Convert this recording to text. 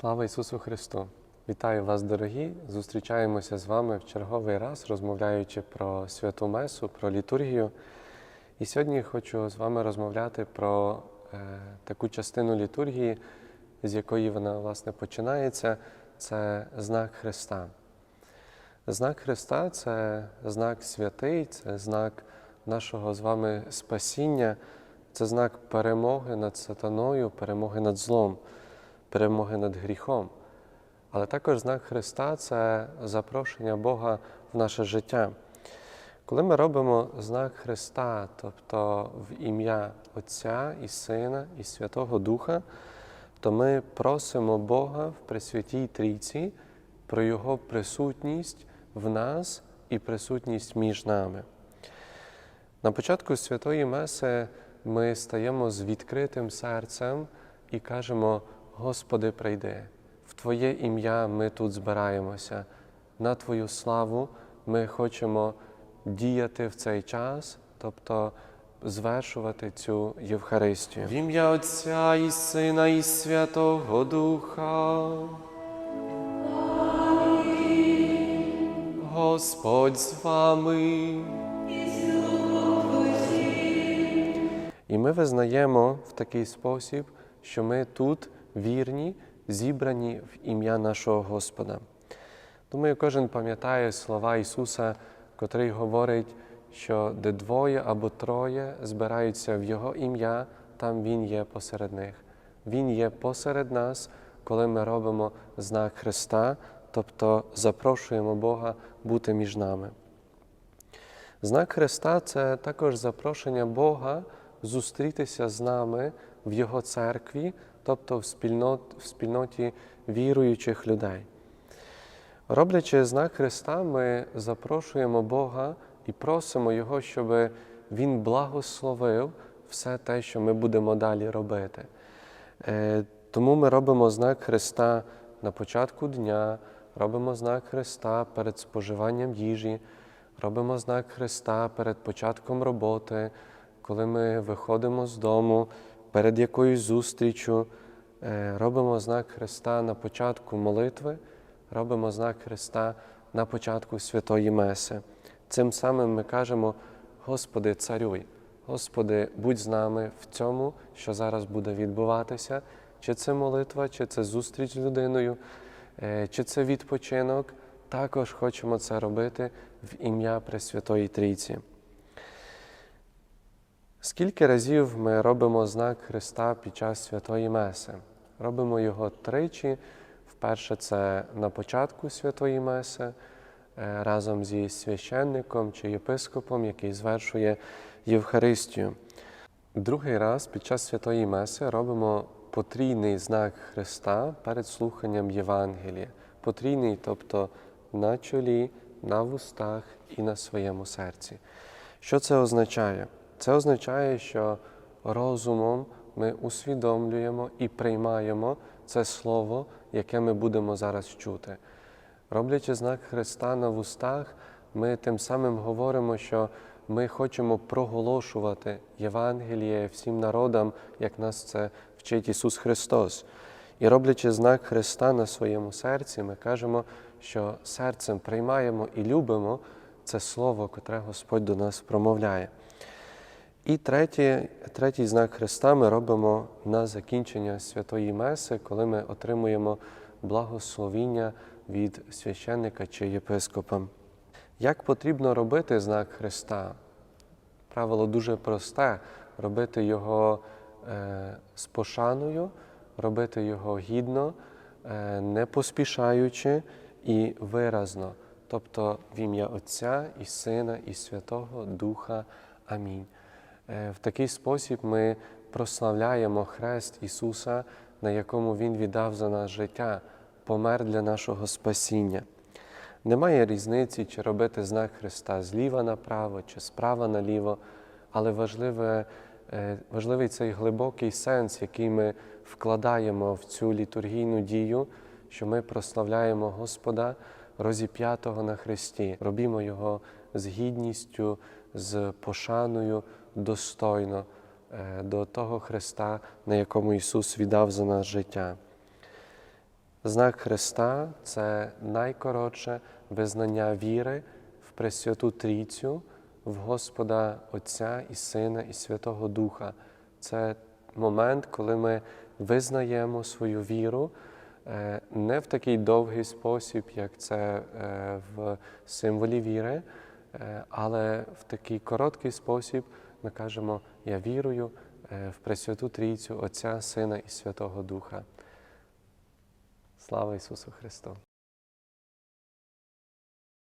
Слава Ісусу Христу! Вітаю вас, дорогі! Зустрічаємося з вами в черговий раз, розмовляючи про святу Месу, про літургію. І сьогодні хочу з вами розмовляти про е, таку частину літургії, з якої вона власне починається. Це знак Христа. Знак Христа це знак святий, це знак нашого з вами спасіння, це знак перемоги над сатаною, перемоги над злом, перемоги над гріхом. Але також знак Христа це запрошення Бога в наше життя. Коли ми робимо знак Христа, тобто в ім'я Отця і Сина і Святого Духа, то ми просимо Бога в Пресвятій Трійці про Його присутність в нас і присутність між нами. На початку Святої Меси ми стаємо з відкритим серцем і кажемо: Господи, прийди, в Твоє ім'я ми тут збираємося, на Твою славу ми хочемо діяти в цей час, тобто звершувати цю Євхаристію. В ім'я Отця і Сина, і Святого Духа. Господь з вами. І ми визнаємо в такий спосіб, що ми тут вірні, зібрані в ім'я нашого Господа. Думаю, кожен пам'ятає слова Ісуса, котрий говорить, що де двоє або троє збираються в Його ім'я, там Він є посеред них. Він є посеред нас, коли ми робимо знак Христа, тобто запрошуємо Бога бути між нами. Знак Христа це також запрошення Бога зустрітися з нами в Його церкві, тобто в, спільнот, в спільноті віруючих людей. Роблячи знак Христа, ми запрошуємо Бога і просимо Його, щоб Він благословив все те, що ми будемо далі робити. Е, Тому ми робимо знак Христа на початку дня, робимо знак Христа перед споживанням їжі, робимо знак Христа перед початком роботи, коли ми виходимо з дому перед якоюсь зустрічю, е, робимо знак Христа на початку молитви, робимо знак Христа на початку Святої Меси. Цим самим ми кажемо, Господи, царюй, Господи, будь з нами в цьому, що зараз буде відбуватися, чи це молитва, чи це зустріч з людиною, е, чи це відпочинок. Також хочемо це робити в ім'я Пресвятої Трійці. Скільки разів ми робимо знак Христа під час Святої Меси? Робимо його тричі. Вперше це на початку Святої Меси е, разом зі священником чи єпископом, який звершує Євхаристію. Другий раз під час Святої Меси робимо потрійний знак Христа перед слуханням Євангелія. Потрійний, тобто на чолі, на вустах і на своєму серці. Що це означає? Це означає, що розумом ми усвідомлюємо і приймаємо це слово, яке ми будемо зараз чути. Роблячи знак Христа на вустах, ми тим самим говоримо, що ми хочемо проголошувати Євангеліє всім народам, як нас це вчить Ісус Христос. І роблячи знак Христа на своєму серці, ми кажемо, що серцем приймаємо і любимо це Слово, котре Господь до нас промовляє. І третій, третій знак Христа ми робимо на закінчення Святої Меси, коли ми отримуємо благословіння від священника чи єпископа. Як потрібно робити знак Христа? Правило дуже просте робити його е, з пошаною, робити його гідно, е, не поспішаючи і виразно, тобто в ім'я Отця і Сина, і Святого Духа. Амінь. Е, В такий спосіб ми прославляємо хрест Ісуса, на якому Він віддав за нас життя, помер для нашого спасіння. Немає різниці, чи робити знак Христа зліва направо, чи справа наліво, але важливе, е, важливий цей глибокий сенс, який ми вкладаємо в цю літургійну дію, що ми прославляємо Господа розіп'ятого на Христі, робімо Його з гідністю, з пошаною, достойно е, до того Христа, на якому Ісус віддав за нас життя. Знак Христа це найкоротше визнання віри в Пресвяту Трійцю, в Господа Отця і Сина і Святого Духа. Це момент, коли ми визнаємо свою віру е, не в такий довгий спосіб, як це е, в символі віри, але в такий короткий спосіб ми кажемо: Я вірую е, в Пресвяту Трійцю Отця, Сина і Святого Духа. Слава Ісусу Христу!